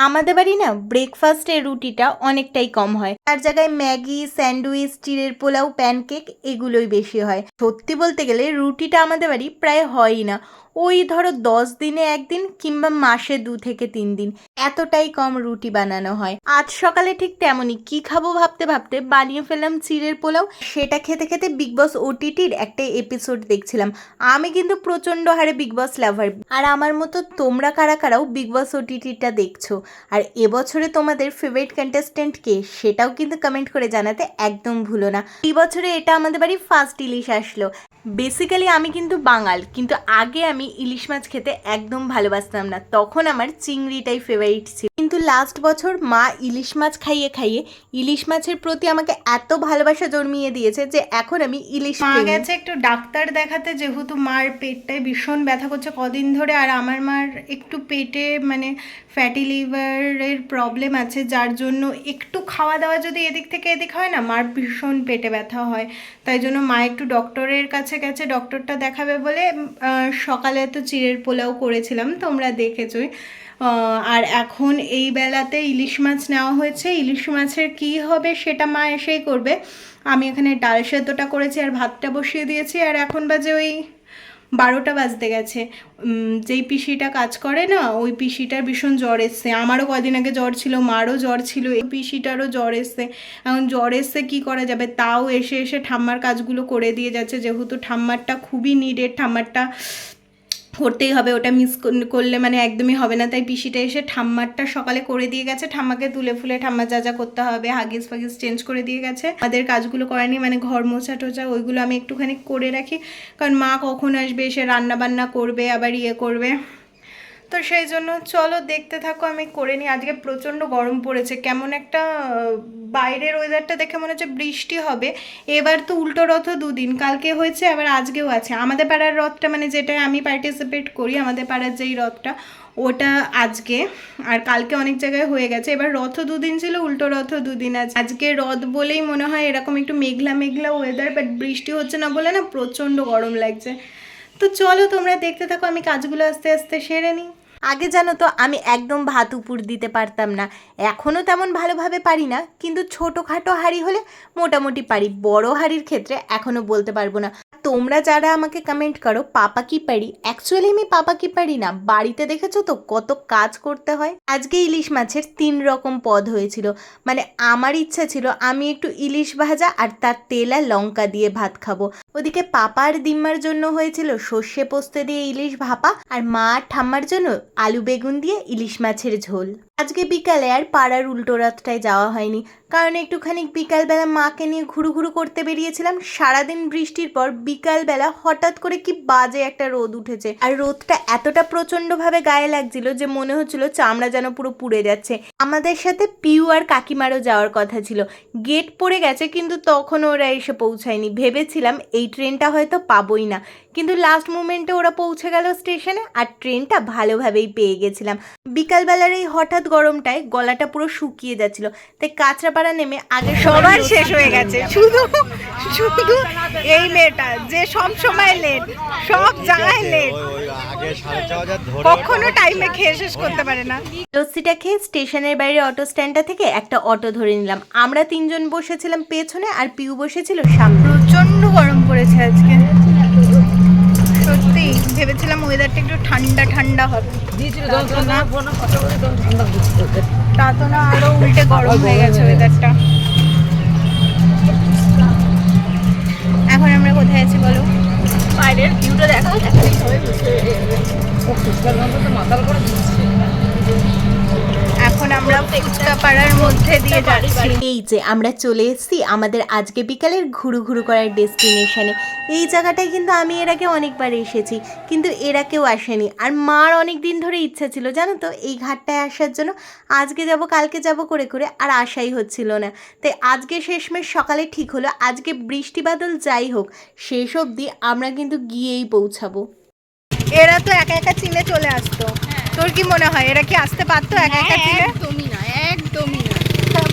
আমাদের বাড়ি না ব্রেকফাস্টের রুটিটা অনেকটাই কম হয়। তার জায়গায় ম্যাগি, স্যান্ডউইচ চিড়ের পোলাও, প্যানকেক এগুলোই বেশি হয়। সত্যি বলতে গেলে রুটিটা আমাদের বাড়ি প্রায় হয়ই না। ওই ধরো দশ দিনে একদিন কিংবা মাসে দু থেকে তিন দিন, এতটাই কম রুটি বানানো হয়। আজ সকালে ঠিক তেমনই, কি খাব ভাবতে ভাবতে বানিয়ে ফেললাম চিড়ের পোলাও। সেটা খেতে খেতে বিগ বস ওটিটির একটা এপিসোড দেখছিলাম। আমি কিন্তু প্রচণ্ড হারে বিগ বস লাভার আর আমার মতো তোমরা কারা কারাও বিগ বস ওটিটিটা দেখছ। আর এবছরে তোমাদের ফেভারিট কন্টেস্টেন্ট কে, সেটাও কিন্তু কমেন্ট করে জানাতে একদম ভুলো না। এই বছরে এটা আমাদের বাড়ি ফার্স্ট ইলিশ আসলো। বেসিক্যালি আমি কিন্তু বাঙাল, কিন্তু আগে আমি ইলিশ মাছ খেতে একদম ভালোবাসতাম না। তখন আমার চিংড়িটাই ফেভারিট ছিল। কিন্তু লাস্ট বছর মা ইলিশ মাছ খাইয়ে খাইয়ে ইলিশ মাছের প্রতি আমাকে এত ভালোবাসা জন্মিয়ে দিয়েছে যে এখন আমি ইলিশ মা গেছে একটু ডাক্তার দেখাতে যেহেতু মার পেটটায় ভীষণ ব্যথা করছে কদিন ধরে আর আমার মার একটু পেটে মানে ফ্যাটি লিভারের প্রবলেম আছে যার জন্য একটু খাওয়া দাওয়া যদি এদিক থেকে এদিক হয় না মার ভীষণ পেটে ব্যথা হয়। তাই জন্য মা একটু ডক্টরের কাছে গেছে ডক্টরটা দেখাবে বলে আহ, সকালে তো চিড়ের পোলাও করেছিলাম, তোমরা দেখেছই। আর এখন এই বেলাতে ইলিশ মাছ নেওয়া হয়েছে। ইলিশ মাছের কি হবে সেটা মা এসেই করবে। আমি এখানে ডাল সেদ্ধটা করেছি আর ভাতটা বসিয়ে দিয়েছি। আর এখন বাজে ওই বারোটা বাজতে গেছে। যেই পিসিটা কাজ করে না, ওই পিসিটার ভীষণ জ্বর এসছে। আমারও কদিন আগে জ্বর ছিল, মারও জ্বর ছিল, এই পিসিটারও জ্বর এসছে। এখন জ্বর এসছে, কী করা যাবে? তাও এসে এসে ঠাম্মার কাজগুলো করে দিয়ে যাচ্ছে। যেহেতু ঠাম্মারটা খুবই নিডেড ঠাম্মারটা করতেই হবে, ওটা মিস করলে মানে একদমই হবে না। তাই পিসিটা এসে ঠাম্মারটা সকালে করে দিয়ে গেছে। ঠাম্মাকে তুলে ফুলে ঠাম্মা যা যা করতে হবে, হাগিস ফাগিস চেঞ্জ করে দিয়ে গেছে। আমাদের কাজগুলো করেনি মানে ঘর মোছা টোচা ওইগুলো আমি একটুখানি করে রাখি। কারণ মা কখন আসবে, এসে রান্না বান্না করবে, আবার ইয়ে করবে। তো সেই জন্য চলো দেখতে থাকো, আমি করে নিই। আজকে প্রচণ্ড গরম পড়েছে, কেমন একটা বাইরের ওয়েদারটা দেখে মনে হচ্ছে বৃষ্টি হবে। এবার তো উল্টো রথ দুদিন, কালকে হয়েছে, আবার আজকেও আছে। আমাদের পাড়ার রথটা মানে যেটায় আমি পার্টিসিপেট করি, আমাদের পাড়ার যেই রথটা, ওটা আজকে, আর কালকে অনেক জায়গায় হয়ে গেছে। এবার রথ দুদিন ছিল, উল্টো রথ দুদিন আছে। আজকে রথ বলেই মনে হয় এরকম একটু মেঘলা মেঘলা ওয়েদার বাট বৃষ্টি হচ্ছে না বলে না, প্রচণ্ড গরম লাগছে। তো চলো তোমরা দেখতে থাকো, আমি কাজগুলো আস্তে আস্তে সেরে নিই। আগে জানো তো, আমি একদম ভাত উপর দিতে পারতাম না। এখনও তেমন ভালোভাবে পারি না, কিন্তু ছোটোখাটো হাঁড়ি হলে মোটামুটি পারি। বড় হাঁড়ির ক্ষেত্রে এখনও বলতে পারব না। তোমরা যারা আমাকে কমেন্ট করো, পাপা কি পারি? অ্যাকচুয়ালি আমি পাপা কি পারি না। বাড়িতে দেখেছ তো কত কাজ করতে হয়? আজকে ইলিশ মাছের তিন রকম পদ হয়েছিল। মানে আমার ইচ্ছা ছিল আমি একটু ইলিশ ভাজা আর তার তেল আর লঙ্কা দিয়ে ভাত খাব। ওদিকে পাপার দিম্মার জন্য হয়েছিল সর্ষে পোস্ত দিয়ে ইলিশ ভাপা আর মা ঠাম্মার জন্য আলু বেগুন দিয়ে ইলিশ মাছের ঝোল। আজকে বিকালে আর পাড়ার উল্টো রাতটায় যাওয়া হয়নি, কারণ একটুখানি বিকালবেলা মাকে নিয়ে ঘুরু ঘুরু করতে বেরিয়েছিলাম, সারাদিন বৃষ্টির পর বিকালবেলা হঠাৎ করে কি বাজে একটা রোদ উঠেছে। আর রোদটা এতটা প্রচণ্ডভাবে গায়ে লাগছিল যে মনে হচ্ছিল চামড়া যেন পুরো পুড়ে যাচ্ছে। আমাদের সাথে পিউ আর কাকিমারও যাওয়ার কথা ছিল। গেট পড়ে গেছে, কিন্তু তখন ওরা এসে পৌঁছায়নি। ভেবেছিলাম এই ট্রেনটা হয়তো পাবোই না কিন্তু লাস্ট মোমেন্টে ওরা পৌঁছে গেল স্টেশনে আর ট্রেনটা ভালোভাবেই পেয়ে গেছিলাম বিকালবেলার এই হঠাৎ গরমটায় গলাটা পুরো শুকিয়ে যাচ্ছিল তাই কাঁচরাপাড়া নেমে আগে সবার শেষ হয়ে গেছে শুধু শুধু এই মেয়েটা যে সব সময় লেট সব জায়গায় লেট কখনো টাইমে খেয়ে শেষ করতে পারে না লস্যিটা খেয়ে স্টেশনের বাইরে অটো স্ট্যান্ডটা থেকে একটা অটো ধরে নিলাম আমরা তিনজন বসেছিলাম পেছনে আর পিউ বসেছিল সামনে প্রচণ্ড গরম পড়েছে আজকে সত্যি ভেবেছিলাম ওয়েদারটা একটু ঠান্ডা ঠান্ডা হবে তা তো না। তা তো না আরও উল্টে গরম হয়ে গেছে ওয়েদারটা এখন আমরা কোথায় আছি বলো বাইরের ভিউটা দেখা দেখালেই সবাই বুঝতে পেরে মাতাল করে দিচ্ছে। ফুচকা পাড়ার মধ্যে দিয়ে যাচ্ছি। এই যে আমরা চলে এসেছি আমাদের আজকে বিকালের ঘুরু ঘুরু করার ডেস্টিনেশনে। এই জায়গাটায় কিন্তু আমি এর আগে অনেকবার এসেছি কিন্তু এরা কেউ আসেনি। আর মার অনেক দিন ধরে ইচ্ছা ছিল জানো তো এই ঘাটটায় আসার জন্য আজকে যাব কালকে যাব করে করে আর আশাই হচ্ছিল না। তাই আজকে শেষমেশ সকালে ঠিক হলো আজকে বৃষ্টি বাদল যাই হোক শেষ অবধি আমরা কিন্তু গিয়েই পৌঁছাবো। এরা তো একা একা চিনে চলে আসতো। তোর কি মনে হয়? এরা কি আসতে পারতো একা একা চিনে? একদমই না একদমই না।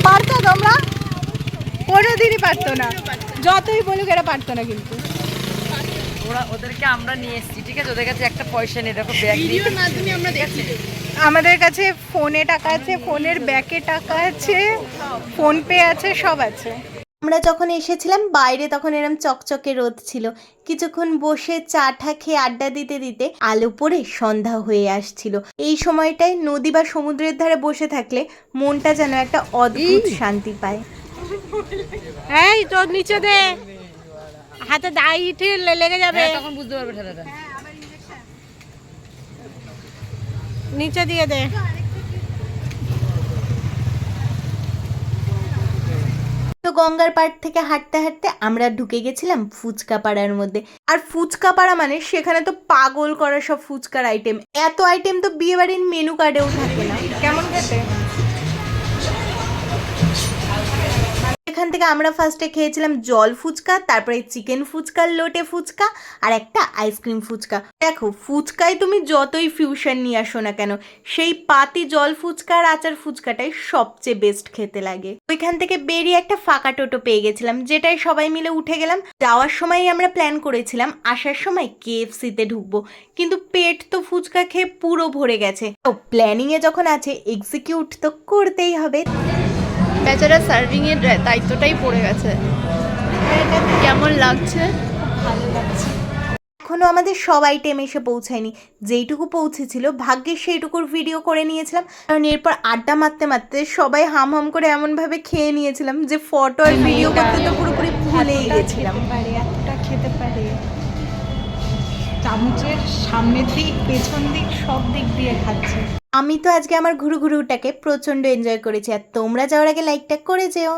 পারতো তোমরা? কোনোদিনই পারতো না। যতই বলুক এরা পারতো না কিন্তু। ওরা ওদেরকে আমরা নিয়ে এসেছি ঠিক আছে? ওদের কাছে একটা পয়সা নেই দেখো ব্যাগ ভিডিওর মাধ্যমে আমরা দেখছি। আমাদের কাছে ফোনে টাকা আছে ফোনের ব্যাকে টাকা আছে ফোন পে আছে সব আছে। আমরা যখন এসেছিলাম বাইরে তখন এরম চকচকে রোদ ছিল। কিছুক্ষণ বসে চা ঠা খেয়ে আড্ডা দিতে দিতে আলো পড়ে সন্ধ্যা হয়ে আসছিল। এই সময়টায় নদী বা সমুদ্রের ধারে বসে থাকলে মনটা যেন একটা অদ্ভুত শান্তি পায়। এই তোর নিচে দে। হাতে দাইঠে লেগে যাবে। হ্যাঁ, তখন বুঝতে পারবে ঠেলাটা নিচে দিয়ে দে। গঙ্গার পাড় থেকে হাঁটতে হাঁটতে আমরা ঢুকে গেছিলাম ফুচকা পাড়ার মধ্যে। আর ফুচকা পাড়া মানে সেখানে তো পাগল করা সব ফুচকার আইটেম এত আইটেম তো বিয়ে বাড়ির মেনু কার্ডেও থাকে না। কেমন খেতে? এখান থেকে আমরা ফার্স্টে খেয়েছিলাম জল ফুচকা, তারপরে চিকেন ফুচকা, লোটে ফুচকা আর একটা আইসক্রিম ফুচকা। দেখো, ফুচকায় তুমি যতই ফিউশন নিয়ে আসো না কেন, সেই পাতি জল ফুচকা আর আচার ফুচকাটাই সবচেয়ে বেস্ট খেতে লাগে। ওইখান থেকে বেরিয়ে একটা ফাঁকা টোটো পেয়ে গেছিলাম যেটাই সবাই মিলে উঠে গেলাম। যাওয়ার সময় আমরা প্ল্যান করেছিলাম, আসার সময় কেএফসিতে ঢুকবো। কিন্তু পেট তো ফুচকা খেয়ে পুরো ভরে গেছে। তো প্ল্যানিংয়ে যখন আছে এক্সিকিউট তো করতেই হবে। বেচারা সার্ভিং এর দায়িত্বটাই পড়ে গেছে। কেমন লাগছে? এখনও আমাদের সব আইটেম এসে পৌঁছায়নি। যেইটুকু পৌঁছেছিল ভাগ্যে সেইটুকুর ভিডিও করে নিয়েছিলাম। কারণ এরপর আড্ডা মারতে মারতে সবাই হাম হাম করে এমনভাবে খেয়ে নিয়েছিলাম যে ফটো আর ভিডিও করতে তো পুরোপুরি ভুলেই গেছিলাম। খেতে পারে। চামচের সামনে দিক, পেছন দিক, সব দিক দিয়ে খাচ্ছে। আমি তো আজকে আমার ঘুরু ঘুরুটাকে প্রচণ্ড এনজয় করেছি, আর তোমরা যাওয়ার আগে লাইকটা করে যেও।